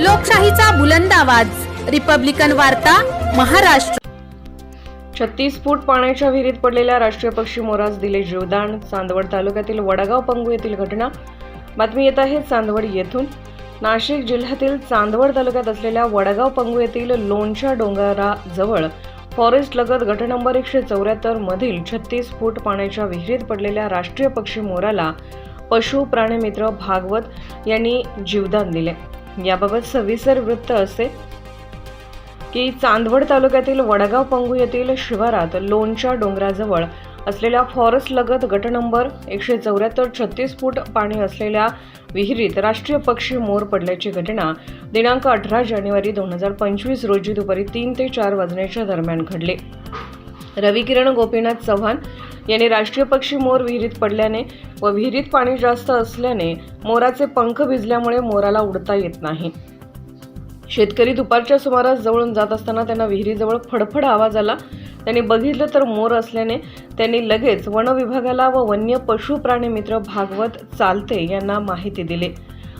लोकशाहीचा बुलंद आवाज. रिपब्लिकन वार्ता महाराष्ट्र. छत्तीस फूट पाण्याच्या विहिरीत पडलेल्या राष्ट्रीय पक्षी मोरास दिले जीवदान. चांदवड तालुक्यातील वडगाव पंगू येथील घटना. बातमी येत आहे चांदवड येथून. नाशिक जिल्ह्यातील चांदवड तालुक्यात असलेल्या वडगाव पंगू येथील लोणच्या डोंगराजवळ फॉरेस्ट लगत गट नंबर एकशे चौऱ्याहत्तर मधील छत्तीस फूट पाण्याच्या विहिरीत पडलेल्या राष्ट्रीय पक्षी मोराला पशु प्राणीमित्र भागवत यांनी जीवदान दिले. याबाबत सविस्तर वृत्त असे की चांदवड तालुक्यातील वडगाव पंगू येथील शिवारात लोणच्या डोंगराजवळ असलेल्या फॉरेस्ट लगत गट नंबर एकशे चौऱ्याहत्तर छत्तीस फूट पाणी असलेल्या विहिरीत राष्ट्रीय पक्षी मोर पडल्याची घटना दिनांक अठरा जानेवारी दोन हजार पंचवीस रोजी दुपारी तीन ते चार वाजण्याच्या दरम्यान घडली. रविकिरण गोपीनाथ चव्हाण यांनी राष्ट्रीय पक्षी मोर विहिरीत पडल्याने व विहिरीत पाणी जास्त असल्याने मोराचे पंख भिजल्यामुळे मोराला उडता येत नाही. शेतकरी दुपारच्या सुमारास जवळून जात असताना त्यांना विहिरीजवळ फडफड आवाज आला. त्यांनी बघितलं तर मोर असल्याने त्यांनी लगेच वनविभागाला व वन्य पशु प्राणी मित्र भागवत चालते यांना माहिती दिली.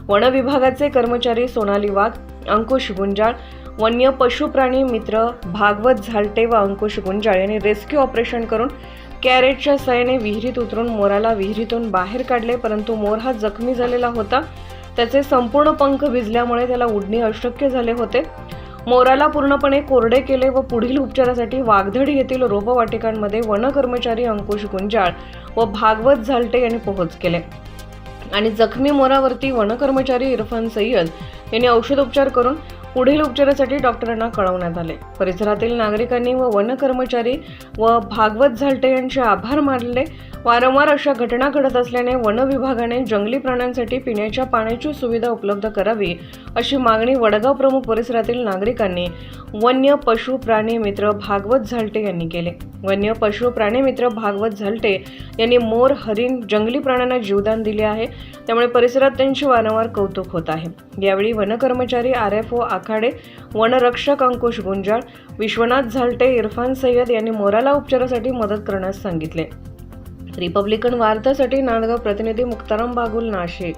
वनविभागाचे कर्मचारी सोनाली वाघ अंकुश गुंजाळ वन्य पशु प्राणी मित्र भागवत झालटे व अंकुश गुंजाळ यांनी रेस्क्यू ऑपरेशन करून कॅरेटच्या सहाय्याने विहिरीत उतरून मोराला विहिरीतून बाहेर काढले परंतु मोर हा जखमी झालेला होता. त्याचे संपूर्ण पंख भिजल्यामुळे त्याला उडणे अशक्य झाले होते. मोराला पूर्णपणे कोरडे केले व पुढील उपचारासाठी वाघधडी येथील रोपवाटिकांमध्ये वन कर्मचारी अंकुश गुंजाळ व भागवत झालटे यांनी पोहोच केले. आणि जखमी मोरावरती वनकर्मचारी इरफान सय्यद यांनी औषधोपचार करून पुढील उपचारासाठी डॉक्टरांना कळवण्यात आले. परिसरातील नागरिकांनी व वन कर्मचारी व भागवत झालटे यांचे आभार मानले. वारंवार अशा घटना घडत असल्याने वन विभागाने जंगली प्राण्यांसाठी पिण्याच्या पाण्याची सुविधा उपलब्ध करावी अशी मागणी वडगाव प्रमुख परिसरातील नागरिकांनी वन्य पशु प्राणी मित्र भागवत झालटे यांनी केले. वन्य पशु प्राणी मित्र भागवत झालटे यांनी मोर हरिण जंगली प्राण्यांना जीवदान दिले आहे. त्यामुळे परिसरात त्यांचे वारंवार कौतुक होत आहे. यावेळी वनकर्मचारी आर एफ ओ आखाडे वनरक्षक अंकुश गुंजाळ विश्वनाथ झालटे इरफान सय्यद यांनी मोराला उपचारासाठी मदत करण्यास सांगितले. रिपब्लिकन वार्तासाठी नांदगाव प्रतिनिधी मुक्ताराम बागुल नाशिक.